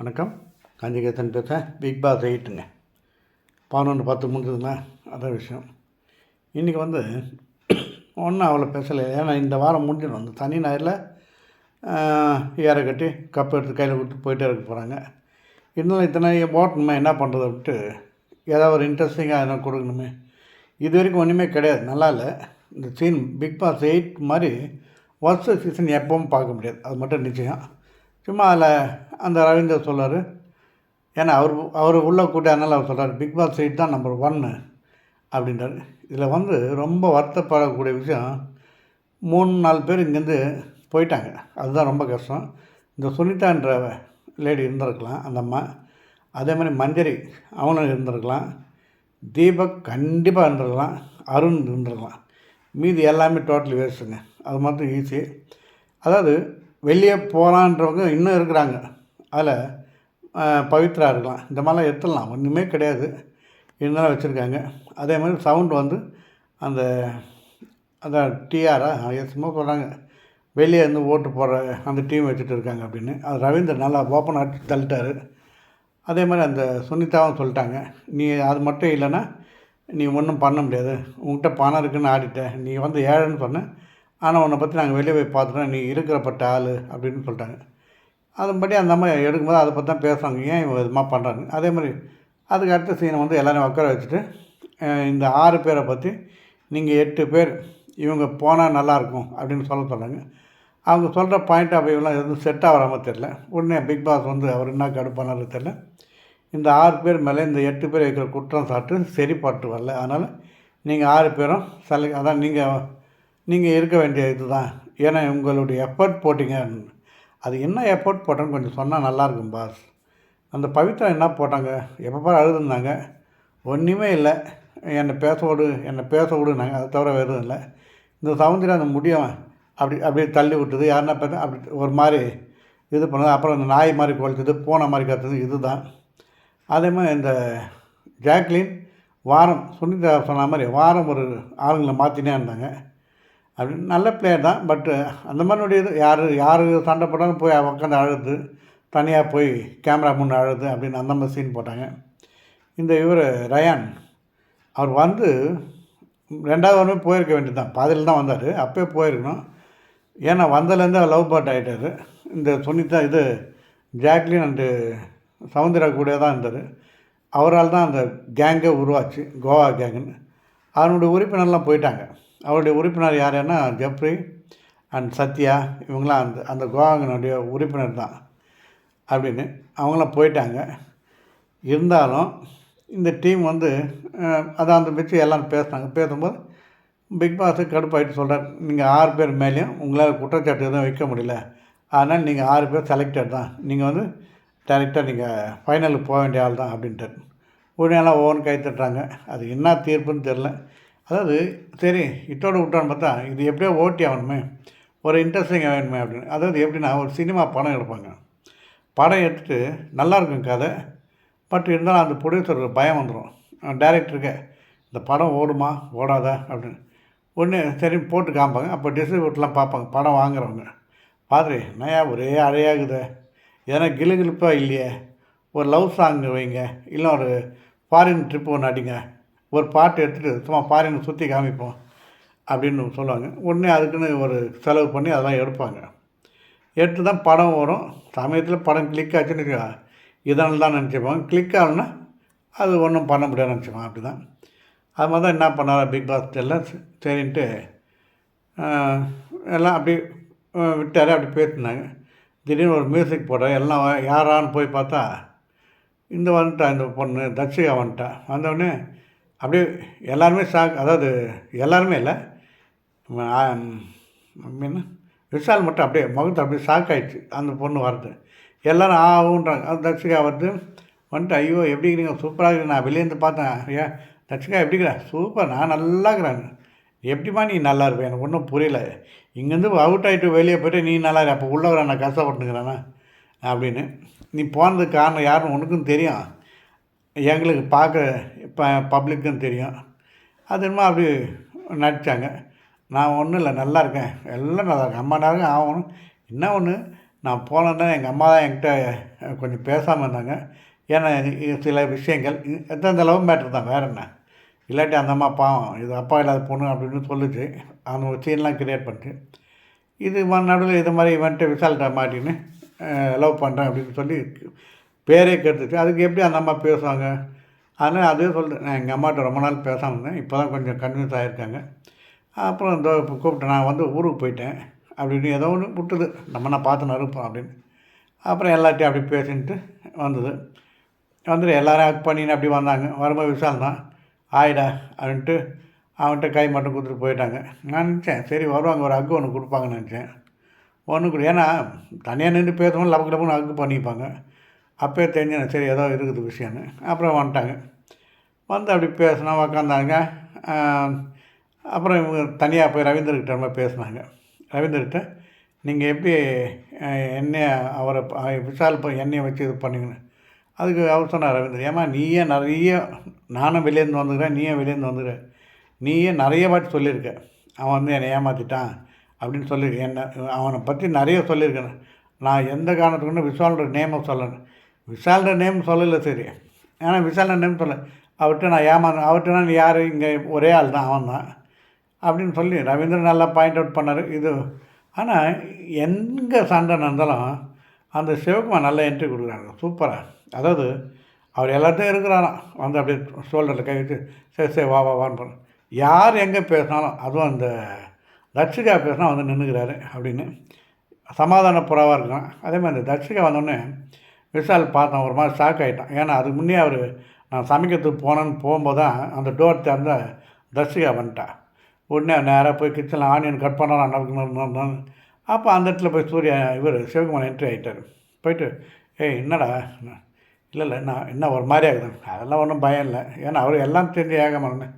வணக்கம். காஞ்சிகேதன் பேசுகிறேன் big pass எயிட்டுங்க பதினொன்று பத்து முடிஞ்சதுன்னா அதான் விஷயம். இன்றைக்கி வந்து ஒன்றும் அவ்வளோ பேசலை. ஏன்னா இந்த வாரம் முடிஞ்சிடும். அந்த தனி ஞாயிறில் ஏற கட்டி கப் எடுத்து கையில் கொடுத்து போயிட்டே இருக்க போகிறாங்க இருந்தாலும் இத்தனை போட்டணுமே என்ன பண்ணுறது அப்படின்ட்டு ஏதாவது ஒரு இன்ட்ரெஸ்டிங்காக எதனா கொடுக்கணுமே. இது வரைக்கும் ஒன்றுமே கிடையாது. நல்லா இல்லை. இந்த சீன் பிக் பாஸ் எயிட் மாதிரி வருஷ சீசன் எப்பவும் பார்க்க முடியாது. அது மட்டும் நிச்சயம். சும்மா அதில் அந்த ரவீந்தர் சொல்கிறார் ஏன்னா அவர் அவர் உள்ளே கூட்டி அதனால் அவர் சொல்கிறார் பிக் பாஸ் சைட் தான் நம்பர் ஒன்று அப்படின்றார். இதில் வந்து ரொம்ப வருத்தப்படக்கூடிய விஷயம் மூணு நாலு பேர் இங்கேருந்து போயிட்டாங்க. அதுதான் ரொம்ப கஷ்டம். இந்த சுனிதான்ற லேடி இருந்திருக்கலாம் அந்த அம்மா. அதே மாதிரி மஞ்சரி அவனும் இருந்திருக்கலாம். தீபக் கண்டிப்பாக இருந்திருக்கலாம். அருண் இருந்திருக்கலாம். மீதி எல்லாமே டோட்டலி வேஸ்ட்டுங்க அது மட்டும் ஈஸி அதாவது வெளியே போகலான்றவங்க இன்னும் இருக்கிறாங்க. அதில் பவித்ரா இருக்கலாம். இந்த மாதிரிலாம் எடுத்துடலாம் ஒன்றுமே கிடையாது. இருந்தாலும் வச்சுருக்காங்க. அதே மாதிரி சவுண்ட் வந்து அந்த அந்த டிஆரா எஸ்மோ சொல்கிறாங்க. வெளியே இருந்து ஓட்டு போடுற அந்த டீம் வச்சுட்டு இருக்காங்க அப்படின்னு. அது ரவீந்தர் நல்லா ஓப்பன் அடிச்சு தள்ளிட்டாரு. அதே மாதிரி அந்த சுனிதாவும் சொல்லிட்டாங்க. நீ அது மட்டும் இல்லைன்னா நீ ஒன்றும் பண்ண முடியாது. உங்கள்கிட்ட பணம் இருக்குன்னு ஆடிட்ட. நீ வந்து ஏழைன்னு சொன்ன. ஆனால் உன்னை பற்றி நாங்கள் வெளியே போய் பார்த்துட்டோம் நீ இருக்கிறப்பட்ட ஆள் அப்படின்னு சொல்லிட்டாங்க. அதன்படி அந்த அம்மா எடுக்கும்போது அதை பற்றி தான் பேசுவாங்க. ஏன் இவங்க விதமாக பண்ணுறாங்க அதே மாதிரி அதுக்கு அடுத்த சீனை வந்து எல்லோரும் உட்கார வச்சுட்டு இந்த ஆறு பேரை பற்றி நீங்கள் எட்டு பேர் இவங்க போனால் நல்லாயிருக்கும் அப்படின்னு சொல்ல சொன்னாங்க. அவங்க சொல்கிற பாயிண்ட் ஆஃப் வியூலாம் எதுவும் செட் ஆகாமல் தெரில உடனே பிக் பாஸ் வந்து அவர் என்ன கடுப்பானாரு தெரில இந்த ஆறு பேர் மேலே இந்த எட்டு பேர் வைக்கிற குற்றம் சாட்டு சரிப்பட்டு வரல. அதனால் நீங்கள் ஆறு பேரும் செலக்ட் அதான் நீங்கள் நீங்கள் இருக்க வேண்டிய இதுதான். ஏன்னா உங்களுடைய எஃபர்ட் போட்டிங்க. அது என்ன எஃபர்ட் போட்டோன்னு கொஞ்சம் சொன்னால் நல்லாயிருக்கும் பாஸ் அந்த பவித்ரா என்ன போட்டாங்க? எப்போ பாரு அழுதுருந்தாங்க. ஒன்றுமே இல்லை. என்னை பேச விடு என்னை பேச விடுனாங்க. அதை தவிர வேறு இல்லை. இந்த சவுந்தரம் அந்த முடியவன் அப்படி அப்படியே தள்ளி விட்டது. யாருன்னா பார்த்தா அப்படி ஒரு மாதிரி இது பண்ணது. அப்புறம் இந்த நாய் மாதிரி குழச்சது பூனை மாதிரி கத்துது இதுதான். அதே மாதிரி இந்த ஜாக்லின் வாரம் சுனிதா சொன்ன மாதிரி வாரம் ஒரு ஆளுங்களை மாற்றினே இருந்தாங்க. அப்படின்னு நல்ல பிளேயர் தான் பட்டு அந்த மாதிரி இது யார் யார் சண்டை போட்டாலும் போய் உட்காந்து அழுது தனியாக போய் கேமரா முன்னே அழுது அப்படின்னு அந்த மாதிரி சீன் போட்டாங்க. இந்த இவர் ரயான் அவர் வந்து ரெண்டாவது வருமே போயிருக்க வேண்டியது தான் பாதியில் தான் வந்தார் அப்போயே போயிருக்கணும். ஏன்னா வந்ததுலேருந்து லவ் பாட் ஆகிட்டார் இந்த சுனிதா இது ஜாக்லின் அண்டு சவுந்தரா கூட தான் இருந்தார். அவரால் தான் அந்த கேங்கே உருவாச்சு கோவா கேங்குன்னு அவனுடைய உறுப்பினர்லாம் போயிட்டாங்க. அவருடைய உறுப்பினர் யார் யாருன்னா ஜெப்ரி அண்ட் சத்யா இவங்களாம் அந்த அந்த கோவாங்கனுடைய உறுப்பினர் தான் அப்படின்னு அவங்களாம் போயிட்டாங்க. இருந்தாலும் இந்த டீம் வந்து அதை அந்த வச்சு எல்லாம் பேசினாங்க. பேசும்போது பிக் பாஸு கடுப்பாயிட்டு சொல்கிறார் நீங்கள் ஆறு பேர் மேலேயும் உங்களால் குற்றச்சாட்டு எதுவும் வைக்க முடியல. அதனால் நீங்கள் ஆறு பேர் செலக்டட் தான். நீங்கள் வந்து டேரெக்டாக நீங்கள் ஃபைனலுக்கு போக வேண்டிய ஆள் தான் அப்படின்ட்டு உடனே எல்லாம் ஒவ்வொன்று கை தட்டுறாங்க. அது என்ன தீர்ப்புன்னு தெரில அதாவது சரி இட்டோட விட்டோன்னு பார்த்தா இது எப்படியோ ஓட்டி ஆகணுமே ஒரு இன்ட்ரெஸ்டிங்காக வேணுமே அப்படின்னு. அதாவது எப்படின்னா ஒரு சினிமா படம் எடுப்பாங்க. படம் எடுத்துட்டு நல்லா இருக்கும் கதை பட் இருந்தாலும் அந்த ப்ரொடியூசருக்கு பயம் வந்துடும் டேரக்டருக்கு இந்த படம் ஓடுமா ஓடாதா அப்படின்னு. ஒன்று சரி போட்டு காமிப்பாங்க. அப்போ டிஸ்ட்ரிபியூட்டர்லாம் பார்ப்பாங்க. படம் வாங்குறவங்க. பாரு நயா ஒரே அழையாகுதே ஏன்னா கிளுகிழுப்பாக இல்லையே? ஒரு லவ் சாங் வைங்க. இல்லை ஒரு ஃபாரின் ட்ரிப் ஒன்று அடிங்க. ஒரு பாட்டு எடுத்துகிட்டு சும்மா ஃபாரினை சுற்றி காமிப்போம் அப்படின்னு சொல்லுவாங்க. உடனே அதுக்குன்னு ஒரு செலவு பண்ணி அதெல்லாம் எடுப்பாங்க. எடுத்து தான் படம் வரும். சமயத்தில் படம் கிளிக் ஆச்சுன்னு இதனால் தான் நினச்சிப்பாங்க. கிளிக் ஆகணும்னா அது ஒன்றும் பண்ண முடியாது நினச்சிப்பாங்க. அப்படி தான் அது மாதிரி தான் என்ன பண்ணார்? பிக் பாஸ் எல்லாம் சரின்ட்டு எல்லாம் அப்படி விட்டார். அப்படி பேசினாங்க. திடீர்னு ஒரு மியூசிக் போட எல்லாம் யாரான்னு போய் பார்த்தா இந்த வந்துட்டா இந்த பொண்ணு தட்சிகா வந்துட்டா. வந்தவுடனே அப்படியே எல்லாருமே ஷாக் அதாவது எல்லாருமே இல்லை. என்ன? விஷால் மட்டும் அப்படியே முகத்தை அப்படியே ஷாக் ஆகிடுச்சு அந்த பொண்ணு வர்றது எல்லோரும் ஆகுன்றாங்க அது தட்சிகா வந்து வந்துட்டு ஐயோ எப்படி இருக்கிறீங்க சூப்பராக இருக்குது நான் வெளியேருந்து பார்த்தேன். ஐயா தட்சிகா எப்படி இருக்கிற? சூப்பர் நான் நல்லா இருக்கிறேன். எப்படிம்மா நீ நல்லா இருப்ப? எனக்கு ஒன்றும் புரியல. இங்கேருந்து அவுட் ஆகிட்டு வெளியே போய்ட்டு நீ நல்லா இரு அப்போ உள்ளவரை நான் கஷ்டப்பட்டுக்கிறேன்னா அப்படின்னு. நீ போனதுக்கு காரணம் யாருன்னு உனக்கும் தெரியும். எங்களுக்கு பார்க்க இப்போ பப்ளிக்கும் தெரியும். அது என்னமோ அப்படி நடித்தாங்க நான் ஒன்றும் இல்லை நல்லா இருக்கேன். எல்லாம் நல்லா இருக்கேன். அம்மா நேரம் ஆகணும் என்ன ஒன்று நான் போனேன்னா எங்கள் அம்மா தான் என்கிட்ட கொஞ்சம் பேசாமல் இருந்தாங்க. ஏன்னா இது சில விஷயங்கள் எந்த எந்தெந்த லவ் மேட்ரு தான் வேற என்ன? இல்லாட்டி அந்த அம்மா பாவம் இது அப்பா இல்லாத பொண்ணு அப்படின்னு சொல்லுச்சு. அந்த ஒரு சீன்லாம் கிரியேட் பண்ணிட்டு இது நடுவில் இது மாதிரி இவன்ட்டு விசால்கிட்ட மாட்டின்னு லவ் பண்ணுறேன் அப்படின்னு சொல்லி பேரே கெடுத்துச்சு அதுக்கு எப்படி அந்த அம்மா பேசுவாங்க? அதனால் அதே சொல்லிட்டு நான் எங்கள் அம்மாட்ட ரொம்ப நாள் பேசாமல் இருந்தேன். இப்போ தான் கொஞ்சம் கன்வின்ஸ் ஆகியிருக்காங்க அப்புறம் இந்த கூப்பிட்டேன் கூப்பிட்டு நான் வந்து ஊருக்கு போயிட்டேன். அப்படின்னு ஏதோ ஒன்று விட்டுது. நம்ம நான் பார்த்து நறுப்போம் அப்படின்னு. அப்புறம் எல்லாத்தையும் அப்படி பேசின்ட்டு வந்தது. வந்துட்டு எல்லோரும் ஹக் பண்ணின்னு அப்படி வந்தாங்க. வரும்போது விஷால் தான் ஆயிடா அப்படின்ட்டு அவன்கிட்ட கை மட்டும் கொடுத்துட்டு போயிட்டாங்க. நான் நினச்சேன் சரி வருவாங்க ஒரு அக்கு ஒன்று கொடுப்பாங்கன்னு நினச்சேன். ஒன்று கொடு ஏன்னா தனியாக நின்று பேசுவோம் லபக்கு லபுன்னு அக்கு பண்ணிப்பாங்க. அப்போயே தெரிஞ்சேன் சரி ஏதோ இருக்குது விஷயம்னு. அப்புறம் வந்துட்டாங்க. வந்து அப்படி பேசினா உக்காந்தாங்க. அப்புறம் இவங்க தனியாக போய் ரவீந்தர்கிட்ட நம்ம பேசினாங்க. ரவீந்தர்கிட்ட நீங்கள் எப்படி என்னைய அவரை விஷால் போய் என்னையை வச்சு இது பண்ணீங்கன்னு? அதுக்கு அவர் சொன்னார் ரவீந்தர் ஏமா நீயே நிறைய நானும் வெளியேருந்து வந்துக்கிறேன் நீயே வெளியேருந்து வந்துக்கிற நீயே நிறைய வாட்டி சொல்லியிருக்க. அவன் வந்து என்னை ஏமாற்றிட்டான் அப்படின்னு சொல்லியிருக்கேன் என்ன அவனை பற்றி நிறைய சொல்லியிருக்கேன். நான் எந்த காரணத்துக்கு விஷாலோட நேமை சொல்லணும் விஷாலோட நேம் சொல்லலை சரி. ஏன்னா விஷாலோட நேம் சொல்ல அவர்கிட்ட நான் ஏமா அவர்கிட்ட நான் யார்? இங்கே ஒரே ஆள் தான் அவன் தான். அப்படின்னு சொல்லி ரவீந்திரன் நல்லா பாயிண்ட் அவுட் பண்ணார். இது ஆனால் எங்கே சண்டை நடந்தாலும் அந்த சிவகுமார் நல்லா என்ட்ரி கொடுக்குறாங்க சூப்பராக அதாவது அவர் எல்லாத்தையும் இருக்கிறாராம். வந்து அப்படியே ஷோல்டரில் கை வச்சு சரி சரி வா வா வான்னு போகிறேன் யார் எங்கே பேசினாலும் அதுவும் அந்த தட்சிகா பேசினா வந்து நின்றுக்கிறாரு அப்படின்னு. சமாதான புறாவாக இருக்கலாம் அதே மாதிரி அந்த தட்சிகா வந்தோடனே விஷால் பார்த்தேன் ஒரு மாதிரி ஷாக் ஆகிட்டான் ஏன்னா அதுக்கு முன்னே அவர் நான் சமைக்கிறதுக்கு போனேன்னு போகும்போது தான் அந்த டோர் திறந்த தர்ஷிகா வந்துட்டா. உடனே நேராக போய் கிச்சனில் ஆனியன் கட் பண்ணலாம் அப்போ அந்த இடத்துல போய் சூர்யா இவர் சிவகுமார் என்ட்ரி ஆகிட்டார் போயிட்டு ஏய் என்னடா? இல்லை இல்லை நான் என்ன ஒரு மாதிரி ஆகுது? அதெல்லாம் ஒன்றும் பயம் இல்லை. ஏன்னா அவர் எல்லாம் தெரிஞ்சு ஏகமானு.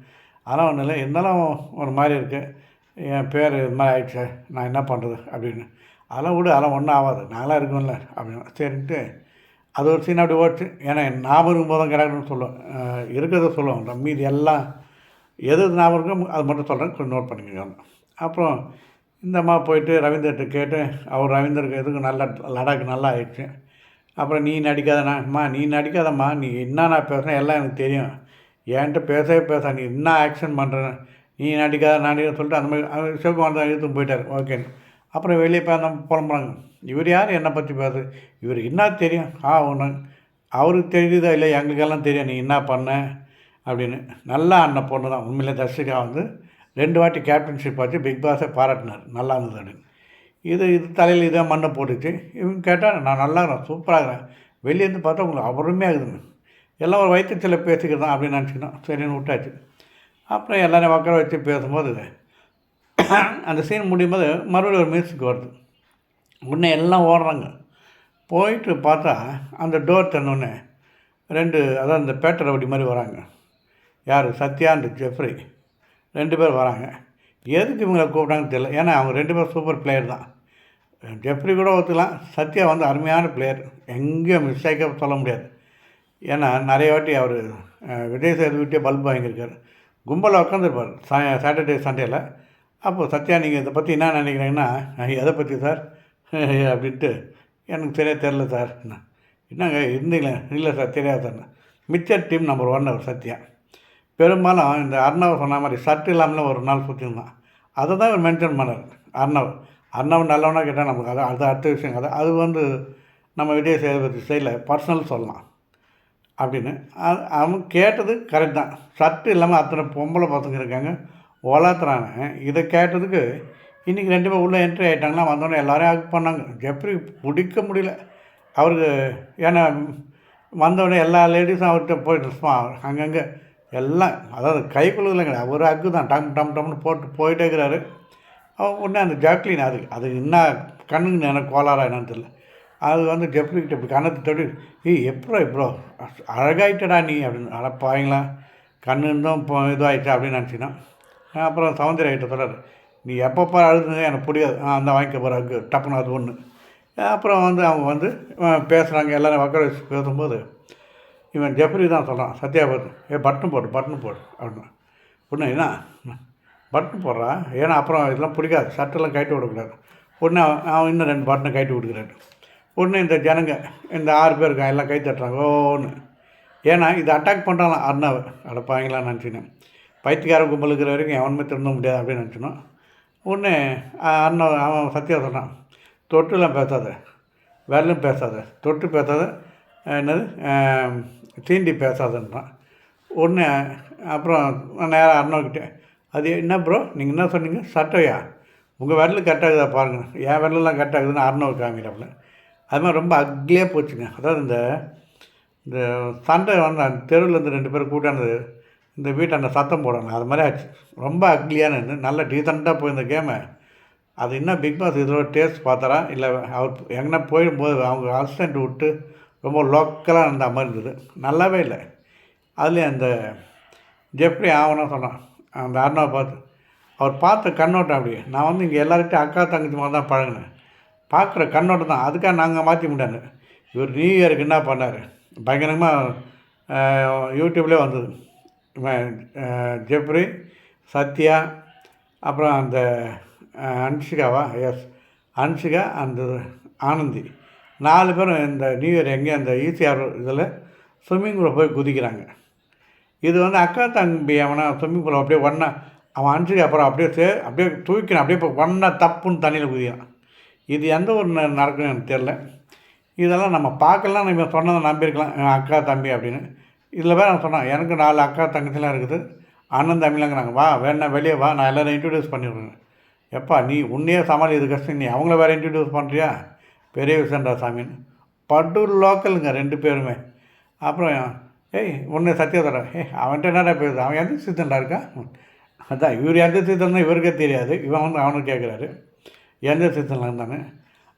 அதெல்லாம் ஒன்றும் இல்லை. இருந்தாலும் ஒரு மாதிரி இருக்குது என் பேர் இது மாதிரி ஆயிடுச்சு. நான் என்ன பண்ணுறது அப்படின்னு. அதெல்லாம் விடு அதெல்லாம் ஒன்றும் ஆகாது. நாங்களாம் இருக்கோம்ல. அப்படின்னு. சரின்ட்டு அது ஒரு சீன் அப்படி ஓட்டு ஏன்னா ஞாபகம் இருக்கும்போது தான் கிடக்குன்னு சொல்லுவோம் இருக்கிறத சொல்லுவோம் மீதி எல்லாம் எது எது ஞாபகம் இருக்கோ அது மட்டும் சொல்கிறேன் கொஞ்சம் நோட் பண்ணிக்கோங்க அப்புறம் இந்த அம்மா போயிட்டு ரவீந்தர்கிட்ட கேட்டு அவர் ரவீந்தருக்கு எதுக்கு நல்லா லடாக்கு நல்லா ஆயிடுச்சு. அப்புறம் நீ நடிக்காதண்ணா அம்மா நீ நடிக்காதம்மா. நீ என்ன நான் பேசுகிறேன் எல்லாம் எனக்கு தெரியும். என்கிட்ட பேசவே பேச நீ என்ன ஆக்ஷன் பண்ணுறேன்னு நீ நடிக்காத நடிக்க சொல்லிட்டு அந்த மாதிரி அவர் சிவகுமார் தான் இழுத்து போயிட்டார். ஓகேன்னு. அப்புறம் வெளியே போய் அந்த புலம்புறாங்க. இவர் யார்? என்னை பற்றி பேசு இவர் என்ன தெரியும்? ஆ ஒன்று அவருக்கு தெரியுதா இல்லை எங்களுக்கெல்லாம் தெரியும். நீ என்ன பண்ண? அப்படின்னு. நல்லா அண்ணன் பொண்ணு தான். உண்மையிலே தர்ஷிகா வந்து ரெண்டு வாட்டி கேப்டன்ஷிப் வச்சு பிக் பாஸை பாராட்டினார். நல்லா இருந்தது அப்படின்னு. இது இது தலையில் இதே மண்ணை போட்டுச்சு இவங்க கேட்டால் நான் நல்லா இருக்கிறேன் சூப்பராக இருக்கிறேன் வெளியேருந்து பார்த்தா உங்களுக்கு அபூர்வமாக இருக்குதுங்க எல்லாம் ஒரு வயிற்றுச்சில் பேசிக்கிறதான் அப்படின்னு நினச்சிக்கணும் சரின்னு விட்டாச்சு. அப்புறம் எல்லோரும் உட்கார வச்சு பேசும்போது அந்த சீன் முடியும் போது மறுபடியும் ஒரு மியூசிக் வருது. உடனே எல்லாம் ஓடுறாங்க. போயிட்டு பார்த்தா அந்த டோர் தன்னொன்னே ரெண்டு அதான் இந்த பேட்டர் அப்படி மாதிரி வராங்க. யார்? சத்யாண்டு ஜெஃப்ரி. ரெண்டு பேர் வராங்க. எதுக்கு இவங்களை கூப்பிட்டாங்கன்னு தெரியல. ஏன்னா அவங்க ரெண்டு பேரும் சூப்பர் பிளேயர் தான். ஜெஃப்ரி கூட ஒத்துக்கலாம். சத்யா வந்து அருமையான பிளேயர் எங்கேயும் மிஸ்டேக்காக சொல்ல முடியாது. ஏன்னா நிறைய வாட்டி அவர் விஜய் சேதுபதிட்டே பல்ப் வாங்கியிருக்கார். கும்பலில் உட்காந்துருப்பார் சா சாட்டர்டே சண்டேயில் அப்போது சத்யா நீங்கள் இதை பற்றி என்ன நினைக்கிறீங்கன்னா எதை பற்றி சார்? அப்படின்ட்டு எனக்கு சரியாக தெரில சார். என்ன என்னங்க இருந்தீங்களே இல்லை சார் தெரியாது sir. Mixture team number one அவர் சத்யா. பெரும்பாலும் இந்த அர்ணவர் சொன்ன மாதிரி சட்டு இல்லாமல் ஒரு நாள் சுற்றிருந்தான் அதை தான் இவர் மென்ஷன் பண்ணார் அர்ணவ். அர்ணவ் நல்லவனா கேட்டால் நமக்கு அது அது அடுத்த விஷயம். கதை அது வந்து நம்ம விஜய் சேதுபதி ஸ்டைலில் பர்சனல் சொல்லலாம் அப்படின்னு. அது அவன் கேட்டது கரெக்ட் தான். சட்டு இல்லாமல் அத்தனை பொம்பளை பசங்க இருக்காங்க. ஓலாத்துறாங்க இதை கேட்டதுக்கு இன்றைக்கி ரெண்டு பேர் உள்ளே என்ட்ரி ஆகிட்டாங்கன்னா வந்தோடனே எல்லோரும் ஹக் பண்ணாங்க. ஜெப்ரி பிடிக்க முடியல. அவருக்கு ஏன்னா வந்தோடனே எல்லா லேடிஸும் அவர்கிட்ட போயிட்டு அங்கங்கே எல்லாம் அதாவது கைக்குள்ளதில் கிடையாது. ஒரு அக்கு தான். டம் டம் டம்னு போட்டு போயிட்டே இருக்கிறாரு. உடனே அந்த ஜாக்லின் அது அது என்ன கண்ணுக்கு எனக்கு கோளாரா என்னன்னு தெரியல. அது வந்து ஜெப்ரிக்கிட்ட இப்படி கண்ணத்தை தொட்டு ஏய் எப்போ இப்போ அழகாயிட்டடா நீ? அப்படின்னு அழப்பாங்களா கண்ணு இருந்தும் இப்போ இதுவாகிட்டா அப்படின்னு நினச்சினா அப்புறம் சௌந்தர்யா ஐட்டம் சொல்கிறார் நீ எப்பப்போ அழுதுங்க எனக்கு புரியாது. ஆ அந்த வாங்கிக்க போகிற அங்கு டப்புன்னு அது ஒன்று அப்புறம் வந்து அவங்க வந்து பேசுகிறாங்க எல்லோரும் உட்கார வச்சு பேசும்போது இவன் ஜெஃப்ரி தான் சொல்கிறான் சத்யா ஏ பட்டன் போடு பட்டன் போடு அப்படின்னு. ஒன்று என்ன? பட்டன் போடுறா ஏன்னா அப்புறம் இதெல்லாம் பிடிக்காது சட்டெல்லாம் கட்டி விடக்கூடாது. உடனே அவன் அவன் இன்னும் ரெண்டு பட்டனை கட்டி விட்டுக்கிறாரு. ஒன்று இந்த ஜனங்க இந்த ஆறு பேர் இருக்கான் எல்லாம் கை தட்டுறாங்க ஓன்னு. ஏன்னா இதை அட்டாக் பண்ணுறாங்களாம் அண்ணாவை அடப்பாங்களான்னு நினச்சினேன் பைத்தியக்கார கும்பல் இருக்கிற வரைக்கும் எவனுமே திருந்த முடியாது அப்படின்னு நினச்சினோம் ஒன்று அண்ணன் அவன் சத்யா சொன்னான் தொட்டுலாம் பேசாத வேலையும் பேசாத தொட்டு பேசாத என்னது தீண்டி பேசாதன்றான். ஒன்று அப்புறம் நேராக அண்ணாக்கிட்ட அது என்ன ப்ரோ நீங்கள் என்ன சொன்னீங்க? சட்டையா? உங்கள் விரல் கட்டாகுதா பாருங்கள் என் விரலெலாம் கட்டாகுதுன்னு அறுநூறு காமிக்கிறாப்புல. அது மாதிரி ரொம்ப அக்லியாக போச்சுங்க. அதாவது இந்த இந்த சண்டை வந்து தெருவில் இருந்து ரெண்டு பேரும் கூட்டானது இந்த வீட்டாண்ட சத்தம் போடணும். அது மாதிரி ஆச்சு. ரொம்ப அக்லியான இருந்தது நல்ல டீசெண்டாக போய் இந்த கேமை அது என்ன பிக் பாஸ் இதோட டேஸ்ட் பார்த்தாரா? இல்லை அவர் எங்கன்னா போயிடும்போது அவங்க அசிஸ்டண்ட் விட்டு ரொம்ப லோக்கலாக இருந்த மாதிரி இருந்தது. நல்லாவே இல்லை. அதுலேயும் அந்த ஜெப்ரி ஆகணும் சொன்னான். அந்த அருணாவை பார்த்து அவர் பார்த்த கண்ணோட்டம் அப்படி நான் வந்து இங்கே எல்லார்கிட்டையும் அக்கா தங்கச்சி மாதிரி தான் பழகினேன். பார்க்குற கண்ணோட்டம் தான். அதுக்காக நாங்கள் மாற்றி முடியாது இவர் நியூ இயருக்கு என்ன பண்ணார்? பயங்கரமாக யூடியூப்லேயே வந்தது. ஜெப்ரி சத்யா அப்புறம் அந்த அன்ஷிகாவா? எஸ் அன்ஷிகா அந்த ஆனந்தி. நாலு பேரும் இந்த நியூ இயர் எங்கே அந்த ஈசிஆர் இதில் ஸ்விம்மிங் பூலில் போய் குதிக்கிறாங்க. இது வந்து அக்கா தம்பி அவனை ஸ்விம்மிங் பூலில் அப்படியே ஒன்றா அவன் அனுப்பிச்சு அப்புறம் அப்படியே சே அப்படியே தூக்கினான் அப்படியே இப்போ ஒன்றா தப்புன்னு தண்ணியில் குதிக்கிறான். இது எந்த ஒரு ந- எனக்கு தெரில இதெல்லாம் நம்ம பார்க்கலாம் நம்ம சொன்னதை நம்பியிருக்கலாம். அக்கா தம்பி அப்படின்னு. இதில் வேறு நான் சொன்னேன் எனக்கு நாலு அக்கா தங்கச்சிலாம் இருக்குது. அண்ணன் தம்பிலாங்கிறாங்க வா வேணா வெளியே வா நான் எல்லோரும் இன்ட்ரடியூஸ் பண்ணிவிடுறேன் எப்பா நீ உன்னையே சமாளி இது கஷ்டம். நீ அவங்கள வேறு இன்ட்ரடியூஸ் பண்ணுறியா பெரிய விஷயம்டா சாமின்னு படூர் லோக்கலுங்க ரெண்டு பேருமே. அப்புறம் ஏய் ஒன்று சத்யதோட. ஏய் அவன்கிட்ட என்னடா பேசுது அவன் எந்த சீத்தன்டா இருக்கான் அதான் இவர் எந்த சீத்தன் இவருக்கே தெரியாது. இவன் வந்து அவனுக்கு கேட்குறாரு. எந்த சீத்தனில் இருந்தானு.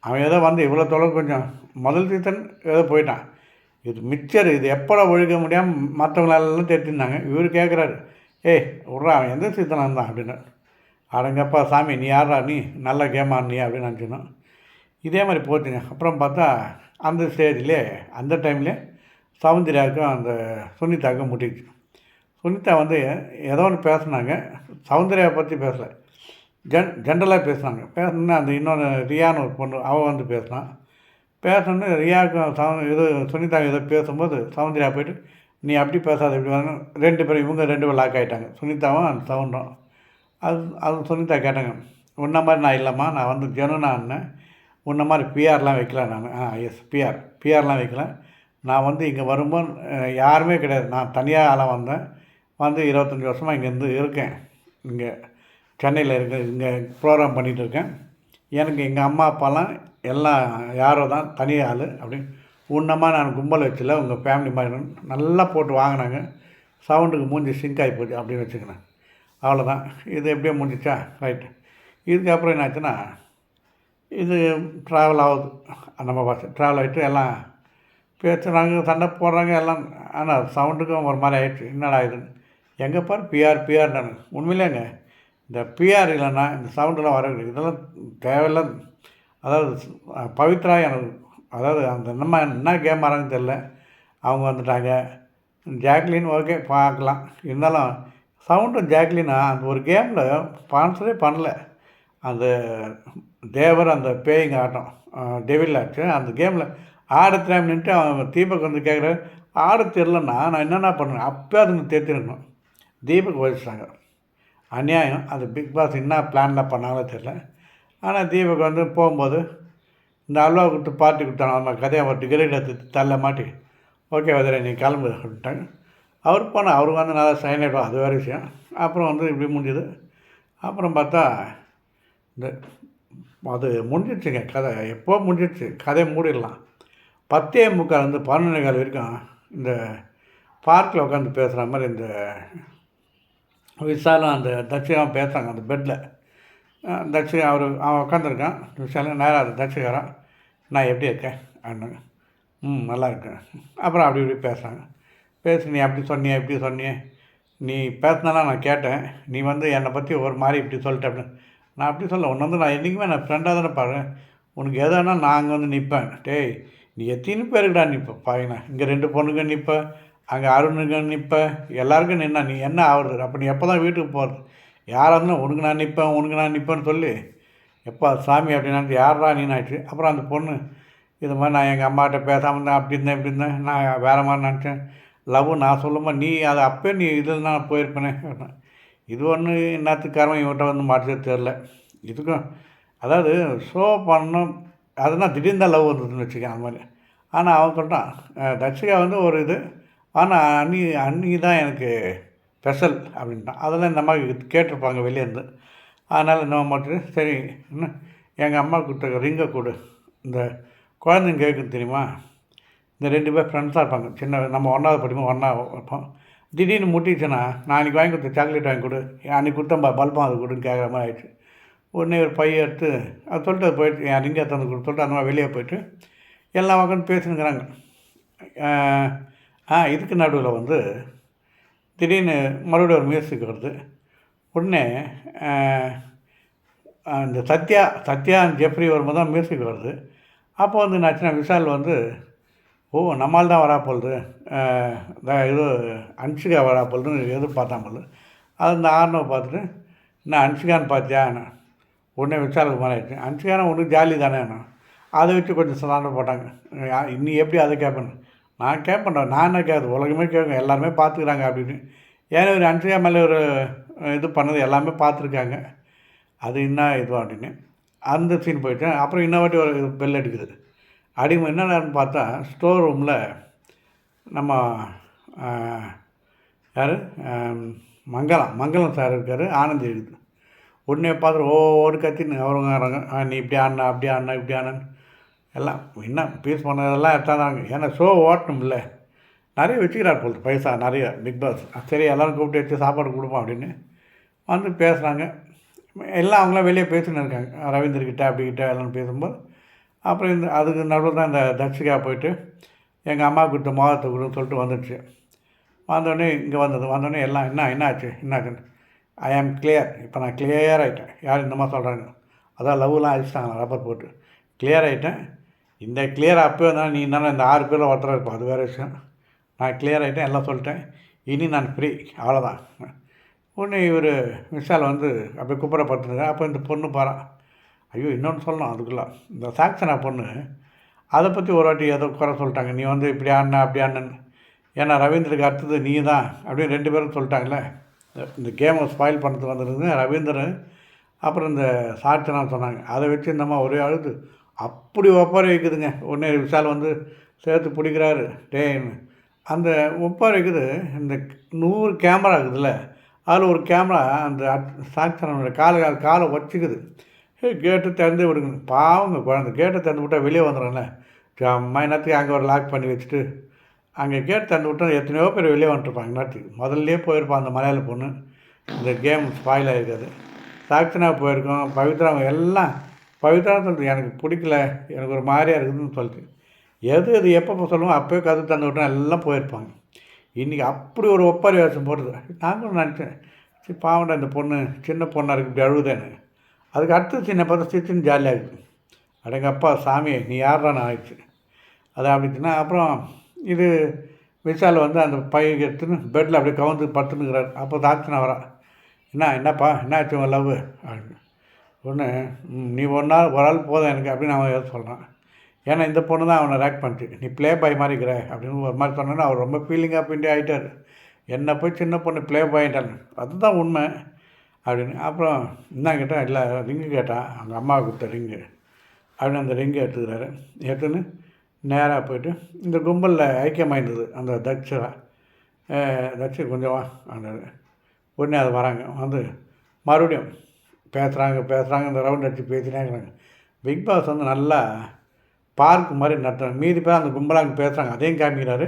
அவன் ஏதோ வந்து இவ்வளோ தொலைவு கொஞ்சம் முதல் சீத்தன் ஏதோ போயிட்டான். இது மிச்சர் இது எப்படா ஒழிக்க முடியாமல் மற்றவங்களெல்லாம் தேட்டிருந்தாங்க இவர் கேட்குறாரு ஏய் விட்றா அவன் எந்த சித்தனம் இருந்தான் அப்படின்னு. அடங்கப்பா சாமி நீ யாரா நீ நல்ல கேம் நீ அப்படின்னு நினச்சினோம் இதே மாதிரி போச்சுங்க. அப்புறம் பார்த்தா அந்த ஸ்டேஜ்லேயே அந்த டைம்லே சௌந்தர்யாவுக்கும் அந்த சுனிதாவுக்கும் முட்டிச்சு சுனிதா வந்து ஏதோ ஒன்று பேசுனாங்க. சௌந்தர்யாவை பற்றி பேசலை. ஜென் ஜென்ரலாக பேசுனாங்க. பேசணுன்னா அந்த இன்னொன்று ரியான்னு ஒரு பொண்ணு அவள் வந்து பேசினான் பேசணுன்னு ரியாவுக்கும் சவ இது சுனிதா ஏதோ பேசும்போது சவுந்தர்யா போயிட்டு நீ அப்படி பேசாத இப்படி வரணும் ரெண்டு பேரும் இவங்க ரெண்டு பேரும் லாக் ஆகிட்டாங்க சுனிதாவும் அந்த சவுண்டும் அது அது சுனிதா கேட்டாங்க உன்ன மாதிரி நான் இல்லைம்மா நான் வந்து ஜெனுனான்னு உன்ன மாதிரி பிஆர்லாம் வைக்கல நான். ஆ எஸ் பிஆர் பிஆர்லாம் வைக்கல. நான் வந்து இங்கே வரும்போது யாருமே கிடையாது. நான் தனியாக ஆளாக வந்தேன். வந்து இருபத்தஞ்சி வருஷமாக இங்கேருந்து இருக்கேன். இங்கே சென்னையில் இருக்க இங்கே ப்ரோக்ராம் பண்ணிகிட்டு இருக்கேன். எனக்கு எங்கள் அம்மா அப்பாலாம் எல்லாம் யாரோ தான் தனி ஆள் அப்படின்னு. உன்னமாக நான் கும்பல் வச்சில உங்கள் ஃபேமிலி மாதிரி நல்லா போட்டு வாங்கினாங்க. சவுண்டுக்கு மூஞ்சி சிங்க் ஆகி போச்சு அப்படின்னு வச்சுக்கினேன் அவ்வளோதான் இது எப்படியோ முடிஞ்சிச்சா? ரைட்டு இதுக்கப்புறம் என்னாச்சுன்னா இது ட்ராவல் ஆகுது. நம்ம பஸ் ட்ராவல் ஆகிட்டு எல்லாம் பேசுகிறாங்க சண்டை போடுறாங்க எல்லாம். ஆனால் சவுண்டுக்கும் ஒரு மாதிரி ஆகிடுச்சு என்னடா இதுன்னு எங்கே பார் பிஆர் பிஆர் நான் உண்மையிலேங்க இந்த பிஆர் இல்லைன்னா இந்த சவுண்டெல்லாம் வர இதெல்லாம் தேவையில்ல அதாவது பவித்ரா எனக்கு அதாவது அந்த நம்ம என்ன கேம் ஆறாங்கன்னு தெரில அவங்க வந்துட்டாங்க. ஜாக்லின் ஓகே பார்க்கலாம். இருந்தாலும் சவுண்டும் ஜாக்லினா அந்த ஒரு கேமில் ஸ்பான்சரே பண்ணல. அந்த தேவர் அந்த பேயிங் ஆட்டம் டெவில் ஆச்சு. அந்த கேமில் ஆட தெரியாம நின்றுட்டு அவன் தீபக் வந்து கேட்குறாரு ஆட தெரிலன்னா நான் என்னென்ன பண்ணுறேன் அப்போ அதுங்க தேர்த்திருக்கணும் தீபக் வச்சுட்டாங்க அநியாயம். அந்த பிக் பாஸ் என்ன பிளானில் பண்ணாங்களோ தெரில ஆனால் தீபக் வந்து போகும்போது இந்த அல்வா கொடுத்து பார்ட்டி கொடுத்தாங்க. நம்ம கதையை ஒரு டிகிரேட் எடுத்து தள்ள மாட்டி. ஓகே வதிரே நீ கிளம்பு அப்படின்ட்டாங்க. அவர் போனால் அவருக்கு வந்து நல்லா சைன் ஆகிடும் அது வேறு விஷயம். அப்புறம் வந்து இப்படி முடிஞ்சுது. அப்புறம் பார்த்தா இந்த அது முடிஞ்சிடுச்சுங்க. கதை எப்போ முடிஞ்சிடுச்சு? கதையை மூடிடலாம். பத்தே முக்கால் வந்து பன்னெண்டு கால் வரைக்கும் இந்த பார்க்கில் உட்காந்து பேசுகிற மாதிரி இந்த விசாலம் அந்த தட்சிகாவும் பேசுகிறாங்க அந்த பெட்டில் தட்சிகா அவர் அவன் உட்காந்துருக்கான். விஷாலும் நேராக அது தட்சிகாரன். நான் எப்படி இருக்கேன்? அப்படின்னு. ம் நல்லா இருக்கேன். அப்புறம் அப்படி இப்படி பேசுகிறாங்க பேசி நீ அப்படி சொன்னியே இப்படி சொன்னியே. நீ பேசினாலாம் நான் கேட்டேன். நீ வந்து என்னை பற்றி ஒரு மாதிரி இப்படி சொல்லிட்ட அப்படின்னு. நான் அப்படி சொல்ல உன்னை வந்து நான் என்றைக்குமே நான் ஃப்ரெண்டாக தானே பாருங்க உனக்கு எதானா நான் அங்கே வந்து நிற்பேன் டேய் நீ எத்தனை பேருக்குடா நிற்ப பாயினா இங்கே ரெண்டு பொண்ணுங்க நிற்ப அங்கே அருணுங்க நிற்ப எல்லாருக்கும் நின்னா நீ என்ன ஆகுறது அப்போ நீ எப்போ தான் வீட்டுக்கு போகிறது யாராக இருந்தாலும் உனக்கு நான் நிற்பேன் உனக்கு நான் நிற்பேன்னு சொல்லி எப்போ சாமி அப்படின்னா யாரா நீனாச்சு அப்புறம் அந்த பொண்ணு இது மாதிரி நான் எங்கள் அம்மாகிட்ட பேசாமல் இருந்தேன் அப்படி இருந்தேன் இப்படி இருந்தேன் நான் வேறு மாதிரி நினச்சேன். லவ் நான் சொல்லும்போது நீ அதை அப்போ நீ இதில் நான் போயிருப்பேனே. இது ஒன்று என்னத்துக்காரன் இவன்கிட்ட வந்து மாற்றதே தெரில இதுக்கும் அதாவது ஷோ பண்ணணும் அதுதான் திடீர்னு தான் லவ் வந்ததுன்னு வச்சுக்கேன் அந்த மாதிரி. ஆனால் அவன் சொல்லிட்டான் தட்சிகா வந்து ஒரு இது ஆனால் அன்னி அன்னி தான் எனக்கு ஸ்பெஷல் அப்படின்ட்டான். அதெல்லாம் இந்த மாதிரி கேட்டிருப்பாங்க வெளியேருந்து அதனால் இந்த மட்டும் சரி இன்னும் எங்கள் அம்மா கொடுத்த ரிங்கை கொடு. இந்த குழந்தைங்க கேட்கும் தெரியுமா? இந்த ரெண்டு பேர் ஃப்ரெண்ட்ஸாக இருப்பாங்க. சின்ன நம்ம ஒன்றாவது படிப்போம் ஒன்றா இருப்போம் திடீர்னு முட்டிச்சுன்னா நான் அன்றைக்கி வாங்கி கொடுத்த சாக்லேட் வாங்கி கொடு. அன்றைக்கி கொடுத்தேன் ப- பல்பம் அது கொடுன்னு கேட்குற மாதிரி ஆயிடுச்சு. உடனே ஒரு பைய எடுத்து அது சொல்லிட்டு அது போயிட்டு என் ரிங்கை தந்து கொடுத்து சொல்லிட்டு அந்த மாதிரி வெளியே போயிட்டு எல்லா உட்காந்து பேசினுக்கிறாங்க. ஆ இதுக்கு நடுவில் வந்து திடீர்னு மறுபடியும் ஒரு மியூசிக் வருது. உடனே அந்த சத்யா சத்யா and ஜெஃப்ரி வரும்போது தான் மியூசிக் வருது. அப்போ வந்து என்னாச்சுன்னா விஷால் வந்து ஓ நம்மால் தான் வரா இந்த இது அன்ஷிகா வரா போகுதுன்னு எதிர்பார்த்தான் போகுது அது இந்த ஆர்னவை பார்த்துட்டு என்ன அன்ஷிகான்னு பார்த்தியா? உடனே விசாலுக்கு மேலே ஆயிடுச்சு. அன்ஷிகானா ஒன்று ஜாலி தானே? அதை வச்சு கொஞ்சம் சலாண்ட போட்டாங்க. யா- இன்னி எப்படி அதை கேட்பேன் நான் கேட்பேன்டா நான் என்ன கேட்குது உலகமே கேட்கும். எல்லாருமே பார்த்துக்கிறாங்க அப்படின்னு. ஏன்னா ஒரு அன்சியா மேலே ஒரு இது பண்ணது? எல்லாமே பார்த்துருக்காங்க. அது என்ன இதுவாக அப்படின்னு. அந்த சீன் போயிட்டு அப்புறம் இன்னொரு வாட்டி ஒரு பெல் அடிக்குது. அடிமை என்னடான்னு பார்த்தா ஸ்டோர் ரூமில் நம்ம யார்? மங்களம் மங்களம் சார் இருக்கார். ஆனந்த் இருக்குது உடனே பார்த்துட்டு ஓடு கத்தின்னு. அவருங்க நீ இப்படி ஆடினா அப்படி ஆடினா இப்படி ஆனான்னு எல்லாம் என்ன பீஸ் பண்ணதெல்லாம் எடுத்தாங்க ஏன்னா ஷோ ஓட்டணும்ல. நிறைய வச்சுக்கிறார் போல் பைசா நிறைய பிக் பாஸ் சரி எல்லோரும் கூப்பிட்டு வச்சு சாப்பாடு கொடுப்போம் அப்படின்னு வந்து பேசுகிறாங்க எல்லாம் அவங்களாம் வெளியே பேசின்னு இருக்காங்க. ரவீந்தர்கிட்ட அப்படிக்கிட்ட எல்லாம் பேசும்போது அப்புறம் இந்த அதுக்கு நடுவில் தான் இந்த தர்ஷிகா போயிட்டு எங்கள் அம்மா கொடுத்த மோதத்தை கொடுன்னு சொல்லிட்டு வந்துடுச்சு. வந்தோடனே இங்கே வந்தது. வந்தோடனே எல்லாம் என்ன என்னாச்சு என்னாச்சுன்னு ஐ ஆம் கிளியர் இப்போ நான் கிளியர் ஆகிட்டேன் யார் இந்த மாதிரி சொல்கிறாங்க அதான் லவ்லாம் அழிச்சிட்டாங்க ரப்பர் போட்டு. கிளியர் ஆகிட்டேன் இந்த கிளியர் அப்போ இருந்தாலும் நீ இருந்தாலும் இந்த ஆறு பேரில் ஒருத்தராக இருப்போம் அது வேறு விஷயம். நான் கிளியர் ஆகிட்டேன் எல்லாம் சொல்லிட்டேன். இனி நான் ஃப்ரீ அவ்வளோதான் உடனே இவர் விஷால் வந்து அப்படியே குப்புற படுத்துருங்க அப்போ இந்த பொண்ணு பாரா ஐயோ இன்னொன்று சொல்லணும் அதுக்குள்ள. இந்த சாக்சனா பொண்ணு அதை பற்றி ஒரு வாட்டி ஏதோ குறை சொல்லிட்டாங்க. நீ வந்து இப்படி ஆடின அப்படி ஆடினன்னு. ஏன்னா ரவீந்தருக்கு அடுத்தது நீ தான் அப்படின்னு ரெண்டு பேரும் சொல்லிட்டாங்களே இந்த- கேமை ஸ்பாயில் பண்ணுறது வந்துருது ரவீந்தர் அப்புறம் இந்த சாட்சனா சொன்னாங்க. அதை வச்சு இந்தம்மா ஒரே அழுது அப்படி ஒப்பாரி வைக்குதுங்க. உடனே விஷால் வந்து சேர்த்து பிடிக்கிறாரு. டேன்னு அந்த ஒப்பாரி வைக்குது இந்த நூறு கேமரா இருக்குதுல்ல அதில் ஒரு கேமரா அந்த சாட்சனோட காலை காலை வச்சுக்குது. கேட்டு திறந்து விடுங்க. பாவங்க குழந்தை. கேட்டை திறந்து விட்டால் வெளியே வந்துடும்ல அம்மா என்னத்துக்கு அங்கே ஒரு லாக் பண்ணி வச்சுட்டு அங்கே கேட் திறந்து விட்டால் எத்தனையோ பேர் வெளியே வந்துட்டுருப்பாங்க நேரத்துக்கு முதல்லே போயிருப்பான் அந்த மலையாள பொண்ணு. இந்த கேம் ஸ்பாயில் ஆகிருக்காது சாக்சனாக போயிருக்கோம் பவித்ரா எல்லாம் பவித்ரா சொல்லுது எனக்கு பிடிக்கல எனக்கு ஒரு மாதிரியாக இருக்குதுன்னு சொல்லிட்டு. எது எது எப்போ சொல்லுவோம் அப்போயே கதை தந்து விட்டு எல்லாம் போயிருப்பாங்க. இன்றைக்கி அப்படி ஒரு ஒப்பாரி வேஷம் போடுது. நாங்களும் நினச்சேன் சரி பாவண்டா இந்த பொண்ணு சின்ன பொண்ணாக இருக்கு இப்படி அழுகுதேன்னு. அதுக்கு அடுத்து சின்ன பார்த்தா சிரிச்சுன்னு ஜாலியாக இருக்குது அடங்க அப்பா சாமி நீ யார்தான் ஆயிடுச்சு. அது அப்படிச்சுன்னா அப்புறம் இது விஷால் வந்து அந்த பையன் எடுத்துன்னு பெட்டில் அப்படியே கவுந்து படுத்துனுக்கிறார் அப்போ தாட்சனா வரா என்ன என்னப்பா என்னாச்சு உன் லவ்? அப்படின்னு. ஒன்று நீ ஒரு நாள் ஒரு ஆள் போதும் எனக்கு அப்படின்னு அவன் ஏதோ சொல்கிறான் ஏன்னா இந்த பொண்ணு தான் அவனை ரேக் பண்ணிட்டு நீ ப்ளே பாய் மாதிரி இருக்கிற அப்படின்னு ஒரு மாதிரி சொன்னோன்னா அவர் ரொம்ப ஃபீலிங்காக பிண்டி ஆகிட்டார் என்ன போய் சின்ன பொண்ணு ப்ளே பாயிட்டான் அதுதான் உண்மை அப்படின்னு. அப்புறம் என்ன கேட்டால் இல்லை ரிங்கு கேட்டான் அவங்க அம்மா கொடுத்த ரிங்கு அப்படின்னு அந்த ரிங்கு எடுத்துக்கிறாரு. எடுத்துன்னு நேராக போயிட்டு இந்த கும்பலில் ஐக்கியமாயிருந்தது அந்த தட்சரா தட்ச கொஞ்சம் வா அந்த உடனே அது வராங்க. வந்து மறுபடியும் பேசுகிறாங்க பேசுகிறாங்க இந்த ரவுண்ட் அடித்து பேசினே இருக்கிறாங்க பிக் பாஸ் வந்து நல்லா பார்க் மாதிரி நடத்துகிறாங்க மீதி பேர் அந்த கும்பலாங்க பேசுகிறாங்க அதையும் காமிக்கிறாரு.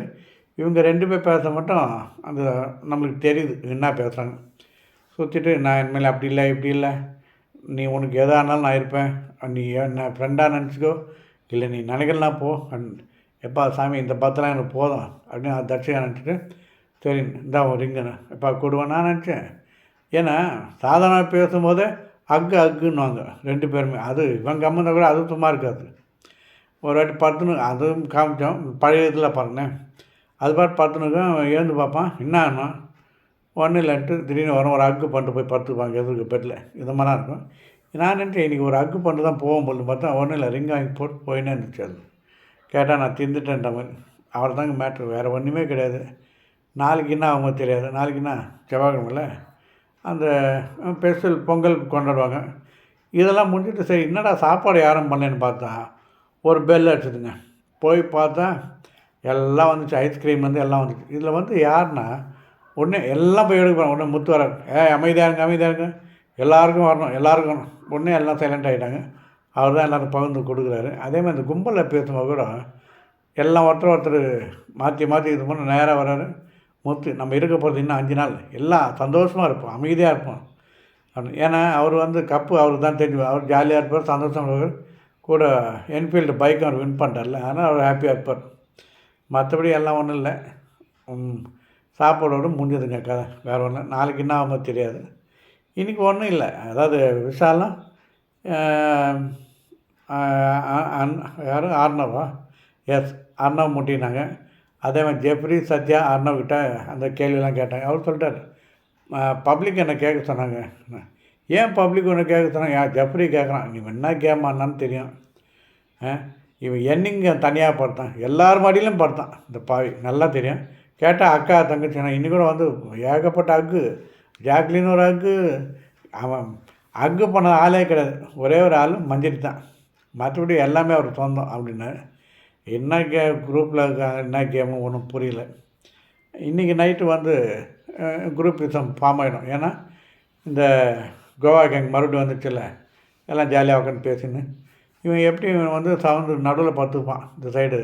இவங்க ரெண்டு பேர் பேச மட்டும் அந்த நம்மளுக்கு தெரியுது. என்ன பேசுகிறாங்க சுற்றிட்டு நான் இனிமேல் அப்படி இல்லை இப்படி இல்லை. நீ உனக்கு எதாக இருந்தாலும் நான் இருப்பேன். நீ என்ன ஃப்ரெண்டாக நினச்சிக்கோ. இல்லை நீ நினைக்கலாம் போ. எப்பா சாமி இந்த பத்தெல்லாம் எனக்கு போதும். அப்படின்னு அது தட்சியாக நினச்சிட்டு சரி இந்தா ஒரு ரிங்குன்னு எப்பா கொடுவேன். நான் நினச்சேன். ஏன்னா சாதாரண பேசும்போதே அக்கு அக்குன்னுவாங்க ரெண்டு பேருமே. அது இவன் கம்மந்த கூட அது சும்மா இருக்காது. ஒரு வாட்டி பத்துனு அதுவும் காமிச்சோம். பழைய இதில் பாருங்க அது பாட்டு பத்துனுக்கும் எழுந்து பார்ப்பான். என்ன ஒன்றும் இல்லைன்ட்டு திடீர்னு வரும். ஒரு அக்கு பண்ணிட்டு போய் படுத்துப்பாங்க எதிர்க்கு பெட்டில். இது மாதிரிலாம் இருக்கும். நான் நினச்சேன் இன்றைக்கி ஒரு அக்கு பண்ணிட்டு தான் போவோம் போல பார்த்தா ஒன்றும் இல்லை. ரிங் வாங்கி போட்டு போயினே இருந்துச்சு அது. கேட்டால் நான் திந்துட்டேன்ற மாதிரி அவர் தாங்க மேட்ரு. வேறு ஒன்றுமே கிடையாது. நாளைக்கு என்ன அவங்க தெரியாது. நாளைக்கு என்ன? செவ்வாய்க்கிழமைல? அந்த ஸ்பெஷல் பொங்கல் கொண்டாடுவாங்க. இதெல்லாம் முடிஞ்சிட்டு சரி என்னடா சாப்பாடு யாரும் பண்ணலன்னு பார்த்தா ஒரு பெல் அடிச்சதுங்க. போய் பார்த்தா எல்லாம் வந்துச்சு ஐஸ்கிரீம் வந்து எல்லாம் வந்துச்சு. இதில் வந்து யாருன்னா ஒன்று எல்லாம் போய் எடுக்க போகிறாங்க ஒன்று முத்து வராங்க ஏ அமைதியாக இருங்க அமைதியாக இருங்க. எல்லாருக்கும் வரணும் எல்லாருக்கும் ஒன்றே எல்லாம் சைலண்ட் ஆகிட்டாங்க அவர் தான் எல்லோரும் பகிர்ந்து கொடுக்குறாரு. அதே மாதிரி இந்த கும்பலில் பேசும்போது கூட எல்லாம் ஒருத்தர் ஒருத்தர் மாற்றி மாற்றி இது பண்ண நேராக வர்றாரு முத்து நம்ம இருக்க போகிறது இன்னும் அஞ்சு நாள். எல்லாம் சந்தோஷமாக இருப்போம் அமைதியாக இருப்போம். அப்படின்னு ஏன்னா அவர் வந்து கப்பு அவருக்கு தான் தெரியும் அவர் ஜாலியாக இருப்பார் சந்தோஷமாக இருப்பார். கூட என்ஃபீல்டு பைக் அவர் வின் பண்ணிட்டார்ல அதனால் அவர் ஹாப்பியாக இருப்பார். மற்றபடி எல்லாம் ஒன்றும் இல்லை. சாப்பாடோடு முடிஞ்சதுங்க கதை வேறு ஒன்றும் நாளைக்கு என்ன ஆகுமோ தெரியாது. இன்றைக்கி ஒன்றும் இல்லை. அதாவது விஷாலம் அன் யார்? ஆர்னவா எஸ் அர்ணவ் முட்டினாங்க. அதே மாதிரி ஜெஃப்ரி சத்யா அர்ணவ்கிட்ட அந்த கேள்வியெல்லாம் கேட்டேன். அவர் சொல்லிட்டார் பப்ளிக் என்னை கேட்க சொன்னாங்க? ஏன் பப்ளிக் ஒன்று கேட்க சொன்னாங்க? ஏன் ஜெஃப்ரி கேட்குறான். நீ என்ன கேம் ஆனான்னு தெரியும். இவன் என்னிங்க தனியாக படுத்தான்? எல்லார் மாடியிலும் படுத்தான். இந்த பாவி நல்லா தெரியும். கேட்டால் அக்கா தங்கச்சி நான் இன்னி கூட வந்து ஏகப்பட்ட அக்கு ஜாக்லின் ஒரு அக்கு அவன் அக்கு பண்ண ஆளே கிடையாது. ஒரே ஒரு ஆள் மஞ்சிரி தான் மற்றபடி எல்லாமே அவர் சொந்தம் அப்படின்னு என்ன கே குரூப்பில் இருக்காங்க என்ன கேமு ஒன்றும் புரியல. இன்றைக்கி நைட்டு வந்து குரூப் விசம் ஃபார்ம் ஆகிடும் ஏன்னா இந்த கோவா கேங் மறுபடியும் வந்துச்சுல்ல எல்லாம் ஜாலியாக உட்காந்து பேசின்னு. இவன் எப்படி இவன் வந்து சவுண்டு நடுவில் பார்த்துப்பான் இந்த சைடு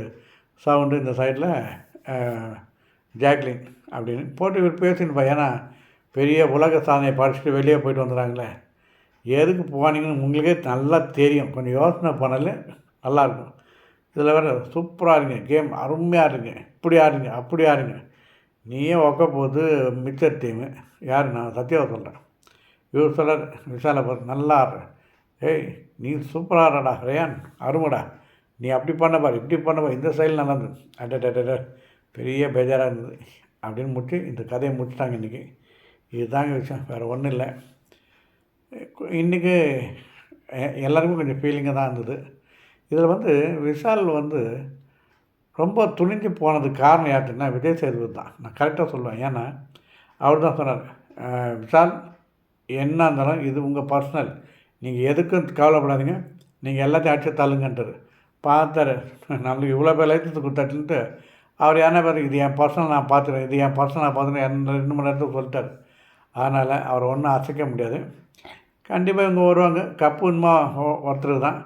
சவுண்டு இந்த சைடில் ஜாக்லின் அப்படின்னு. போட்டு இவர் பேசினுப்பா ஏன்னா பெரிய உலக சாதனையை படிச்சுட்டு வெளியே போயிட்டு வந்துடுறாங்களே எதுக்கு போனீங்கன்னு உங்களுக்கே நல்லா தெரியும். கொஞ்சம் யோசனை பண்ணல நல்லாயிருக்கும் இதில் வேறு சூப்பராக இருங்க கேம் அருமையாக இருங்க இப்படி ஆடுங்க அப்படி ஆடுங்க நீயே ஒக்க போது மிச்சர் டீமு. யார்? நான் சத்யாவை சொல்கிறேன் இவர் சொல்கிறார் விஷாலை பார்த்து நல்லா ஆடுற. ஏய் நீ சூப்பராக ஆடுறடா ரேயான் அருமடா. நீ அப்படி பண்ணப்பார் இப்படி பண்ணப்பா இந்த சைடில் நல்லா இருந்தது அட்ட பெரிய பேஜாராக இருந்தது. அப்படின்னு முடிச்சு இந்த கதையை முடிச்சிட்டாங்க இன்றைக்கி இதுதாங்க விஷயம் வேறு ஒன்றும் இல்லை. இன்றைக்கி எல்லாருக்கும் கொஞ்சம் ஃபீலிங்காக தான் இருந்தது. இதில் வந்து விஷால் வந்து ரொம்ப துணிஞ்சு போனதுக்கு காரணம் யார்ட்டுன்னா விஜய் சேதுபதி தான். நான் கரெக்டாக சொல்லுவேன். ஏன்னா அவர் தான் சொன்னார் விஷால் என்ன இருந்தாலும் இது உங்கள் பர்சனல் நீங்கள் எதுக்கும் கவலைப்படாதீங்க. நீங்கள் எல்லாத்தையும் அடிச்சு தள்ளுங்கன்றது பார்த்தாரு. நம்மளுக்கு இவ்வளோ பேர் லைசன்ஸ் கொடுத்தாச்சுன்ட்டு அவர் என்ன பேர் இது என் பர்சனல் நான் பார்த்துருவேன் இது என் பர்சனல் நான் பார்த்துருவேன் ரெண்டு மணி நேரத்துக்கு சொல்லிட்டார். அதனால் அவர் ஒன்றும் அசைக்க முடியாது. கண்டிப்பாக இவங்க வருவாங்க. கப்பு உண்மை ஒருத்தர் தான்.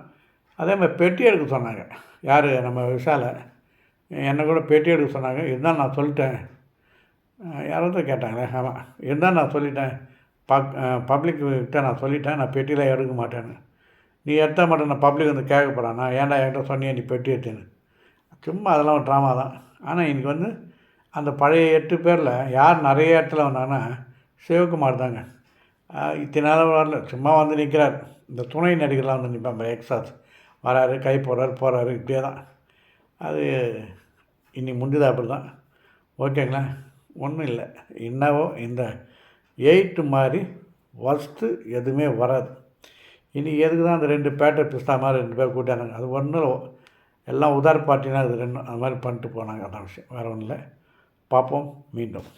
அதே மாதிரி பெட்டி எடுக்க சொன்னாங்க. யார்? நம்ம விஷாலை. என்னை கூட பெட்டி எடுக்க சொன்னாங்க. இதுதான் நான் சொல்லிட்டேன். யாராவது கேட்டாங்களே. ஆமாம் இதுதான் நான் சொல்லிட்டேன். பப் பப்ளிக்கிட்ட நான் சொல்லிட்டேன். நான் பெட்டியில் எடுக்க மாட்டேன்னு. நீ எடுத்தால் மட்டும் நான் பப்ளிக் வந்து கேட்க போகிறான் நான் ஏன்டா என்கிட்ட சொன்னியே நீ பெட்டி எடுத்தேன்னு. சும்மா அதெல்லாம் ஒரு ட்ராமா தான். ஆனால் இன்றைக்கி வந்து அந்த பழைய எட்டு பேரில் யார் நிறைய இடத்துல வந்தாங்கன்னா சிவகுமார் தாங்க. இத்தனை நாள் வரல. சும்மா வந்து நிற்கிறார் இந்த துணை நடிகர்லாம் வந்து நிற்பான் எக்ஸாஸ். வராரு கை போடுறார் போகிறாரு இப்படியே தான் அது இன்னி முடிஞ்சது அப்படி தான். ஓகேங்களா? ஒன்றும் இல்லை. என்னவோ இந்த எயிட்டு மாதிரி ஒஸ்ட்டு எதுவுமே வராது. இனி எதுக்கு தான் அந்த ரெண்டு பேட்டை பிஸ்தா மாதிரி ரெண்டு பேர் கூட்டாங்க அது ஒன்றும் எல்லாம் உதார் பார்ட்டினா அது ரெண்டு அது மாதிரி பண்ணிட்டு போனாங்க. அதான் விஷயம். வேறு ஒன்றும் இல்லை. பார்ப்போம். மீண்டும்.